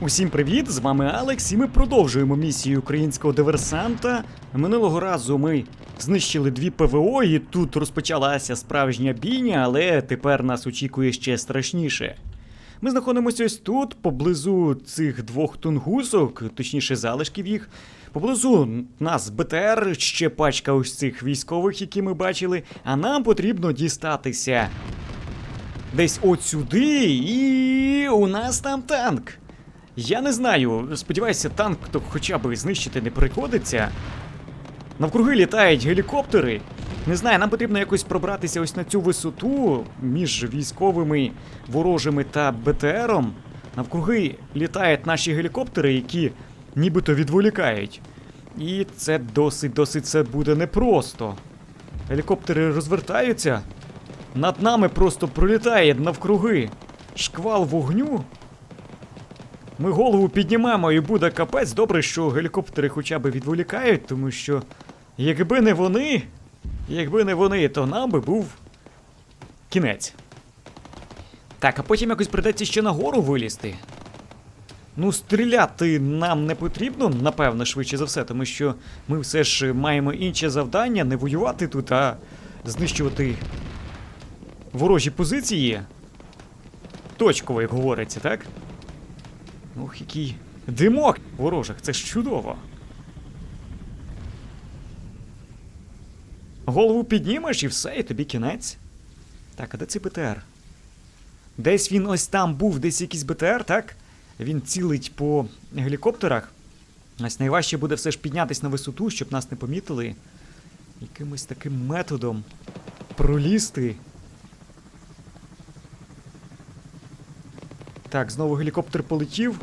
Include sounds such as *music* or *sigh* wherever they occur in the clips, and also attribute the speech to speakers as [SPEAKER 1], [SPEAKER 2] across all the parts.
[SPEAKER 1] Усім привіт! З вами Алекс, і ми продовжуємо місію українського диверсанта. Минулого разу ми знищили дві ПВО, і тут розпочалася справжня бійня, але тепер нас очікує ще страшніше. Ми знаходимося ось тут, поблизу цих двох тунгусок, точніше залишків їх. Поблизу нас БТР, ще пачка ось цих військових, які ми бачили, а нам потрібно дістатися десь от сюди, і у нас там танк. Я не знаю, сподіваюся, танк то хоча б знищити не приходиться. Навкруги літають гелікоптери. Не знаю, нам потрібно якось пробратися ось на цю висоту між військовими ворожими та БТРом. Навкруги літають наші гелікоптери, які нібито відволікають. І це досить досить це буде непросто. Гелікоптери розвертаються. Над нами просто пролітає навкруги шквал вогню. Ми голову піднімаємо і буде капець. Добре, що гелікоптери хоча б відволікають, тому що якби не вони, якби не вони, то нам би був кінець. Так, а потім якось придеться ще нагору вилізти. Ну, стріляти нам не потрібно, напевно, швидше за все, тому що ми все ж маємо інше завдання не воювати тут, а знищувати ворожі позиції. Точково, як говориться, так? Ох, який димок ворожих, це ж чудово. Голову піднімеш і все, і тобі кінець. Так, а де цей БТР? Десь він ось там був, десь якийсь БТР, так? Він цілить по гелікоптерах. Ось найважче буде все ж піднятись на висоту, щоб нас не помітили. Якимось таким методом пролізти. Так, знову гелікоптер полетів.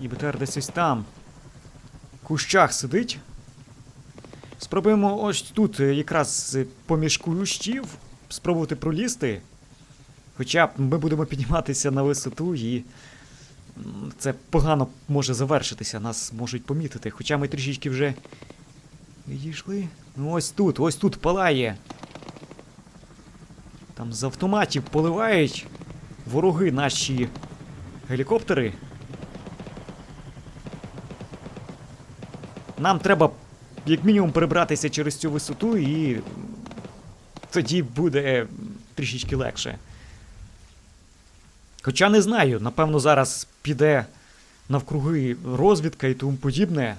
[SPEAKER 1] І БТР десь ось там. В кущах сидить. Спробуємо ось тут е, якраз е, поміж кущів спробувати пролізти. Хоча ми будемо підніматися на висоту і. Це погано може завершитися, нас можуть помітити. Хоча ми трішечки вже відійшли. Ну ось тут, ось тут палає. Там з автоматів поливають вороги наші гелікоптери. Нам треба, як мінімум, перебратися через цю висоту, і тоді буде трішечки легше. Хоча не знаю, напевно, зараз піде навкруги розвідка і тому подібне.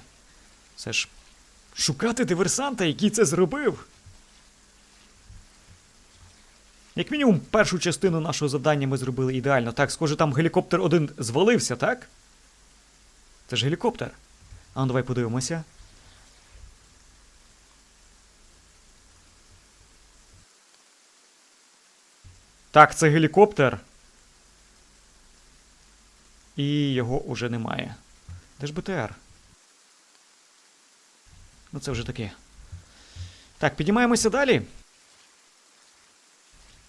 [SPEAKER 1] Це ж шукати диверсанта, який це зробив. Як мінімум, першу частину нашого завдання ми зробили ідеально. Так, схоже, там гелікоптер один звалився, так? Це ж гелікоптер. А ну давай подивимося. Так, це гелікоптер. І його уже немає. Де ж БТР? Ну це вже таке. Так, піднімаємося далі.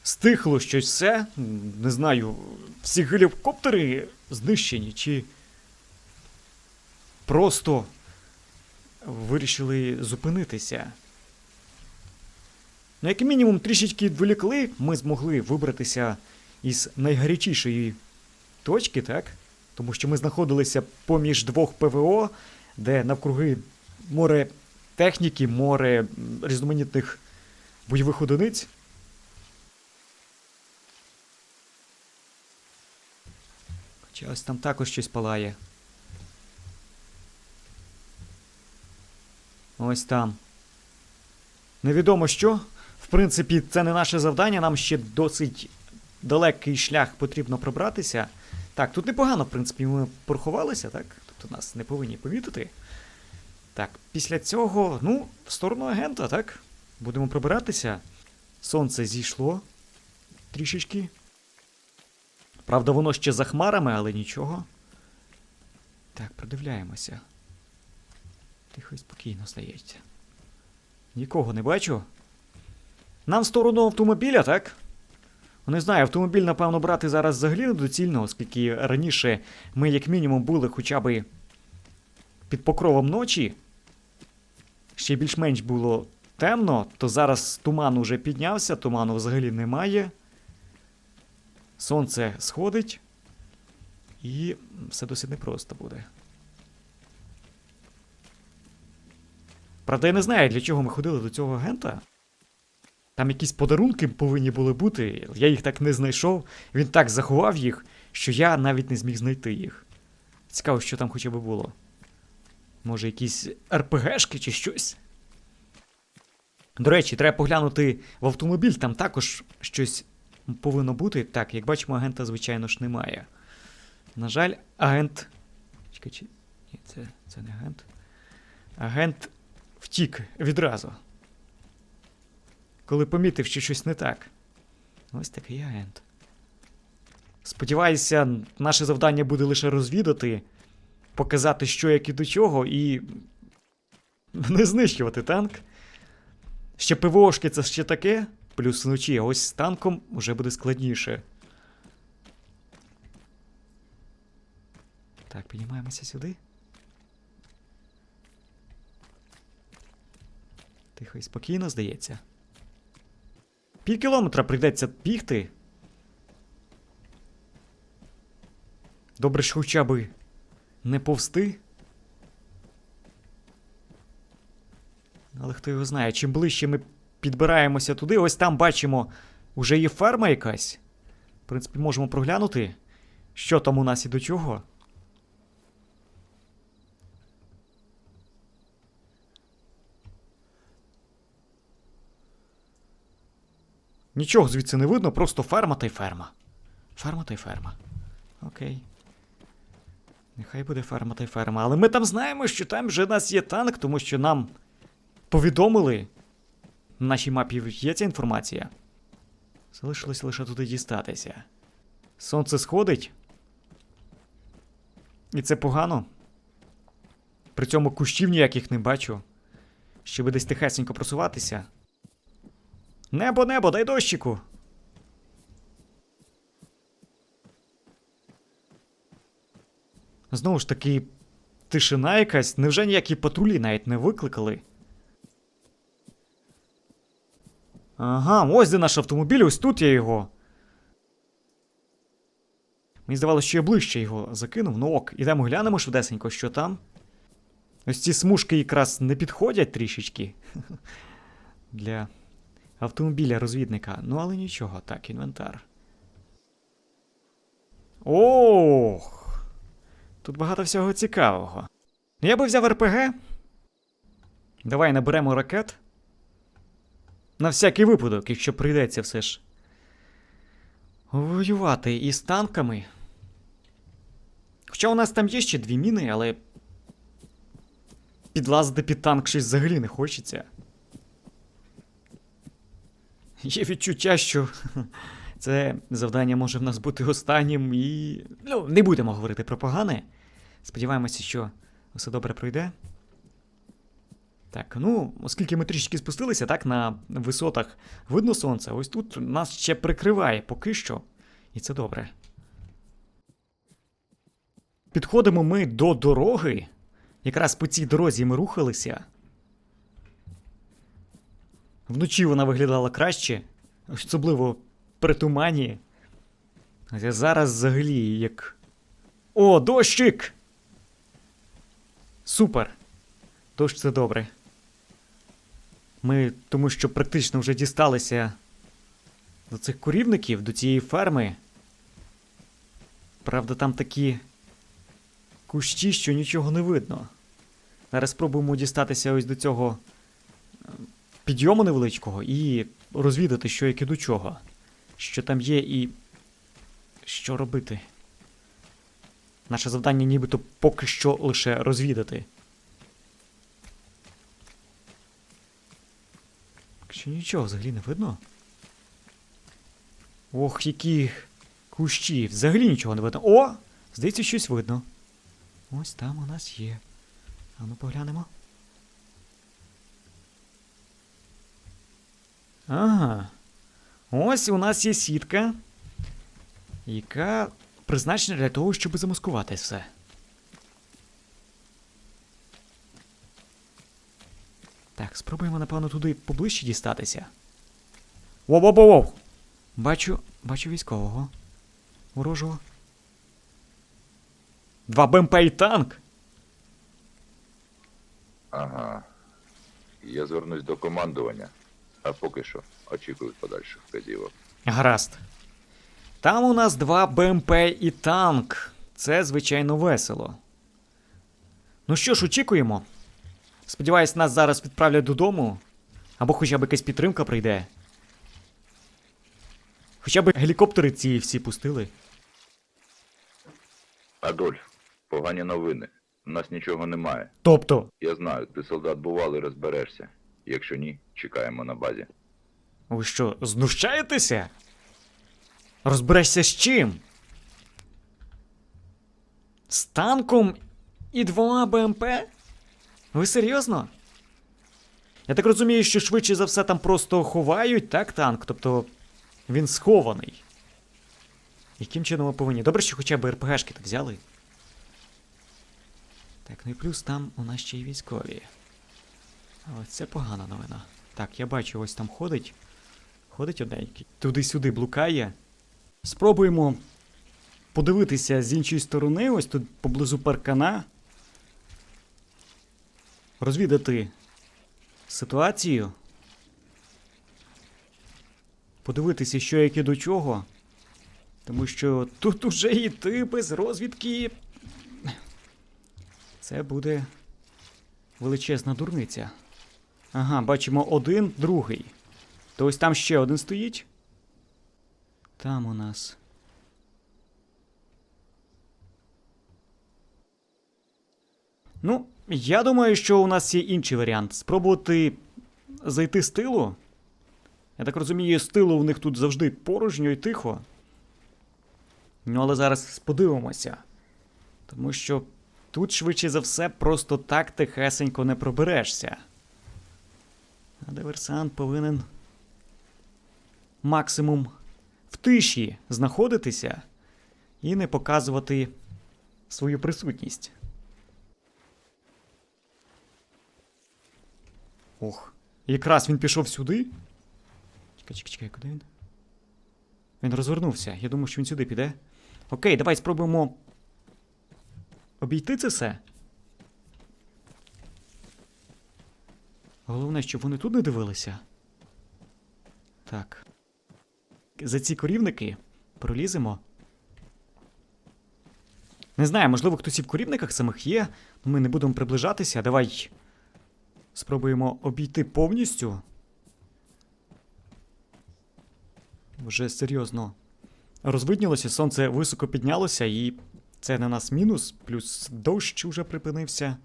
[SPEAKER 1] Стихло щось все. Не знаю, всі гелікоптери знищені, чи просто вирішили зупинитися. Ну, як мінімум, трішечки відволікли, ми змогли вибратися із найгарячішої точки, так? Тому що ми знаходилися поміж двох ПВО, де навкруги море техніки, море різноманітних бойових одиниць. Хоча ось там також щось палає. Ось там. Невідомо що. В принципі, це не наше завдання, нам ще досить далекий шлях потрібно пробратися. Так, тут непогано, в принципі, ми порахувалися, так? Тобто нас не повинні помітити. Так, після цього, ну, в сторону агента, так? Будемо пробиратися. Сонце зійшло трішечки. Правда, воно ще за хмарами, але нічого. Так, продивляємося. Тихо і спокійно здається. Нікого не бачу. Нам в сторону автомобіля, так? Не знаю, автомобіль, напевно, брати зараз взагалі недоцільно, оскільки раніше ми, як мінімум, були хоча б під покровом ночі. Ще більш-менш було темно, то зараз туман уже піднявся, туману взагалі немає. Сонце сходить. І все досить непросто буде. Правда, я не знаю, для чого ми ходили до цього агента. Там якісь подарунки повинні були бути, я їх так не знайшов. Він так заховав їх, що я навіть не зміг знайти їх. Цікаво, що там хоча б було. Може, якісь РПГшки чи щось. До речі, треба поглянути в автомобіль, там також щось повинно бути. Так, як бачимо, агента, звичайно ж, немає. На жаль, агент. Чекай, чи. Ні, це, це не агент. Агент втік відразу. Коли помітив, що щось не так. Ось такий агент. Сподіваюся, наше завдання буде лише розвідати, показати, що як і до чого, і не знищувати танк. Ще ПВОшки це ще таке, плюс вночі, а ось з танком вже буде складніше. Так, піднімаємося сюди. Тихо і спокійно, здається. Пів кілометра прийдеться бігти. Добре, що хоча би не повсти. Але хто його знає, чим ближче ми підбираємося туди, ось там бачимо, уже є ферма якась. В принципі, можемо проглянути, що там у нас і до чого. Нічого звідси не видно, просто ферма та й ферма. Ферма та й ферма. Окей. Нехай буде ферма та й ферма. Але ми там знаємо, що там вже нас є танк, тому що нам повідомили. На нашій мапі є ця інформація. Залишилось лише туди дістатися. Сонце сходить. І це погано. При цьому кущів ніяких не бачу. Щоб десь тихесенько просуватися. Небо, небо, дай дощику. Знову ж таки, тишина якась. Невже ніякі патрулі навіть не викликали? Ага, ось де наш автомобіль, ось тут я його. Мені здавалося, що я ближче його закинув. Ну ок, ідемо глянемо швидесенько, що там. Ось ці смужки якраз не підходять трішечки. *laughs* Для автомобіля розвідника. Ну, але нічого, так, інвентар. Ох! Тут багато всього цікавого. Я би взяв РПГ. Давай наберемо ракет. На всякий випадок, якщо прийдеться все ж. Воювати із танками. Хоча у нас там є ще дві міни, але. Підлазити під танк щось взагалі не хочеться. Є відчуття, що *laughs* це завдання може в нас бути останнім і. Ну, не будемо говорити про погане. Сподіваємося, що все добре пройде. Так, ну, оскільки ми трішки спустилися, так, на висотах видно сонце, ось тут нас ще прикриває поки що. І це добре. Підходимо ми до дороги. Якраз по цій дорозі ми рухалися. Вночі вона виглядала краще, особливо при тумані. А зараз взагалі як. О, дощик! Супер! Дощ це добре. Ми тому що практично вже дісталися до цих курівників, до цієї ферми. Правда, там такі кущі, що нічого не видно. Зараз спробуємо дістатися ось до цього е, підйому невеличкого і розвідати, що яке до чого. Що там є і. Що робити. Наше завдання нібито поки що лише розвідати. Що нічого взагалі не видно. Ох, які кущі. Взагалі нічого не видно. О! Здається, щось видно. Ось там у нас є. А ну поглянемо. Ага. Ось у нас є сітка, яка призначена для того, щоб замаскувати все. Так, спробуємо, напевно, туди поближче дістатися. Воу-воу-воу! Бачу, бачу військового. Ворожого. Два БМП і танк.
[SPEAKER 2] Ага. Я звернусь до командування, а поки що очікую подальших вказівок.
[SPEAKER 1] Гаразд. Там у нас два БМП і танк. Це, звичайно, весело. Ну що ж, очікуємо. Сподіваюсь, нас зараз відправлять додому. Або хоча б якась підтримка прийде. Хоча б гелікоптери ці всі пустили.
[SPEAKER 2] Адольф, погані новини. У нас нічого немає.
[SPEAKER 1] Тобто,
[SPEAKER 2] Я знаю, ти солдат бувалий розберешся. Якщо ні, чекаємо на базі.
[SPEAKER 1] ви що, знущаєтеся? Розберешся з чим? З танком і двома БМП? Ви серйозно? Я так розумію, що швидше за все там просто ховають, так, танк? Тобто він схований. Яким чином ми повинні? Добре, що хоча б РПГшки так взяли. Так, ну і плюс там у нас ще й військові. Ось це погана новина. Так, я бачу, ось там ходить. Ходить одненький. Туди-сюди блукає. Спробуємо подивитися з іншої сторони, ось тут поблизу паркана. Розвідати ситуацію. Подивитися, що яке до чого. Тому що тут уже йти без розвідки. Це буде величезна дурниця. Ага, бачимо один, другий. То ось там ще один стоїть. Там у нас. Ну, я думаю, що у нас є інший варіант. Спробувати зайти з тилу. Я так розумію, з тилу в них тут завжди порожньо і тихо. Ну, але зараз подивимося. Тому що тут, швидше за все, просто так тихесенько не проберешся. А диверсант повинен максимум в тиші знаходитися і не показувати свою присутність. Ох, якраз він пішов сюди. Чекай, чекай, чекай, куди він? Він розвернувся. Я думав, що він сюди піде. Окей, давай спробуємо обійти це все. Головне, щоб вони тут не дивилися. Так. За ці корівники проліземо. Не знаю, можливо, хтось і в корівниках самих є. Ми не будемо приближатися. Давай спробуємо обійти повністю. Вже серйозно розвиднілося, сонце високо піднялося, і це на нас мінус, плюс дощ уже припинився.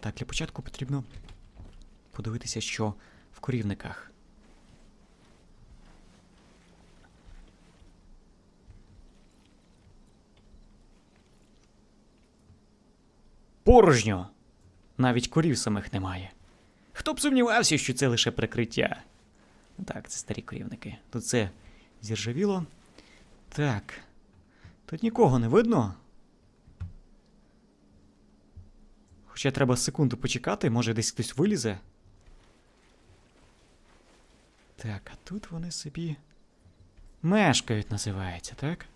[SPEAKER 1] Так, для початку потрібно подивитися, що в корівниках. Порожньо. Навіть корів самих немає. Хто б сумнівався, що це лише прикриття? Так, це старі корівники. Тут це зіржавіло. Так. Тут нікого не видно. Хоча треба секунду почекати, може десь хтось вилізе. Так, а тут вони собі мешкають, називається, так?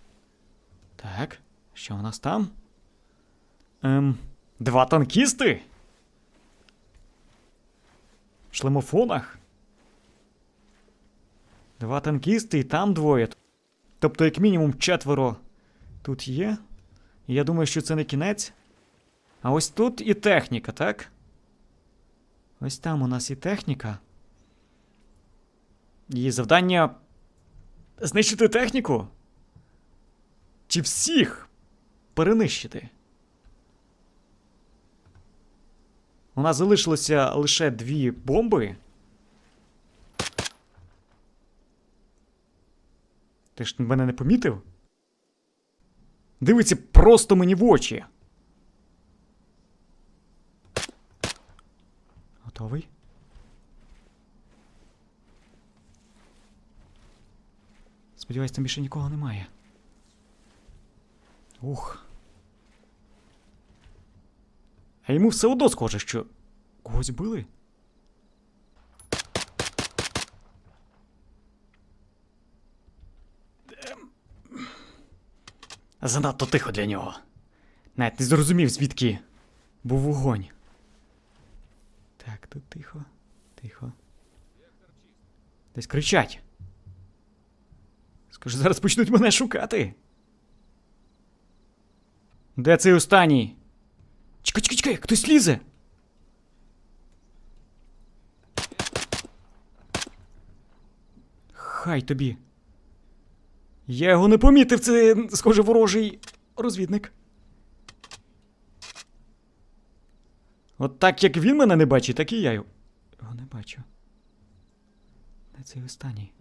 [SPEAKER 1] Так, що у нас там? Ем, два танкісти? Шлемофонах? Два танкісти і там двоє. Тобто, як мінімум, четверо тут є. Я думаю, що це не кінець. А ось тут і техніка, так? Ось там у нас і техніка. Її завдання знищити техніку? Чи всіх перенищити? У нас залишилося лише дві бомби. Ти ж мене не помітив? Дивиться просто мені в очі. Готовий? Сподіваюсь, там більше нікого немає. Ух. А йому все одно схоже, що когось били. Занадто тихо для нього. Навіть не зрозумів, звідки був вогонь. Так, тут тихо, тихо. Десь кричать. Скажу, зараз почнуть мене шукати. Де цей останній? Чекай, чекай, чекай, хтось лізе. Хай тобі. Я його не помітив, це, схоже, ворожий розвідник. От так як він мене не бачить, так і я його не бачу. Де цей останній?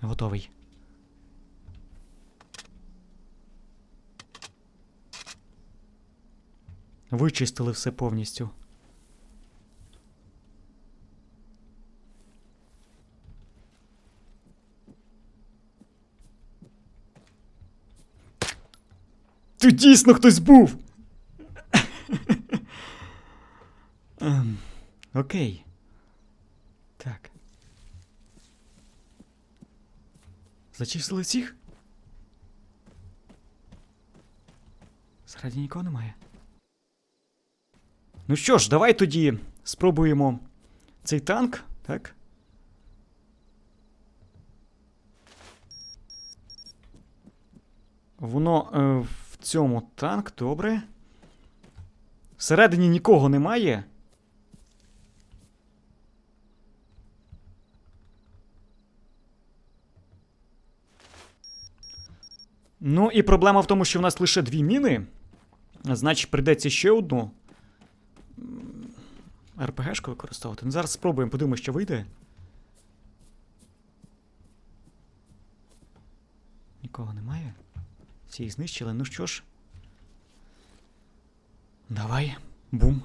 [SPEAKER 1] Готовий. Вичистили все повністю. Тут дійсно хтось був. Ем, Окей. Так. Зачистили всіх? Зраді нікого немає. Ну що ж, давай тоді спробуємо цей танк, так? Воно е, в цьому танк, добре. Всередині нікого немає. Ну і проблема в тому, що в нас лише дві міни. Значить, прийдеться ще одну. РПГшку використовувати. Ну, зараз спробуємо, подивимося, що вийде. Нікого немає. Всі знищили. Ну що ж. Давай. Бум.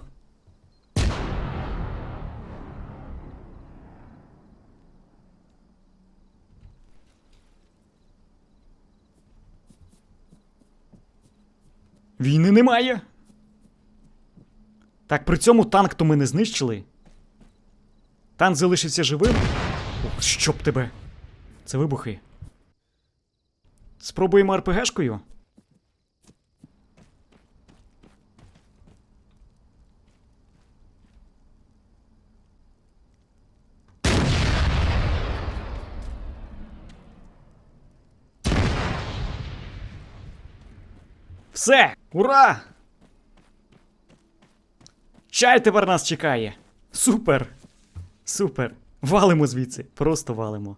[SPEAKER 1] Війни немає. Так, при цьому танк то ми не знищили. Танк залишився живим. Ох, щоб тебе. Це вибухи. Спробуємо РПГшкою. Все! Ура! Чай тепер нас чекає. Супер! Супер! Валимо звідси. Просто валимо.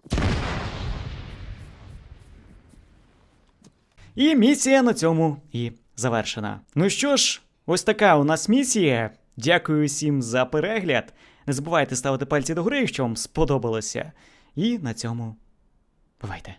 [SPEAKER 1] І місія на цьому і завершена. Ну що ж, ось така у нас місія. Дякую всім за перегляд. Не забувайте ставити пальці догори, якщо вам сподобалося. І на цьому бувайте.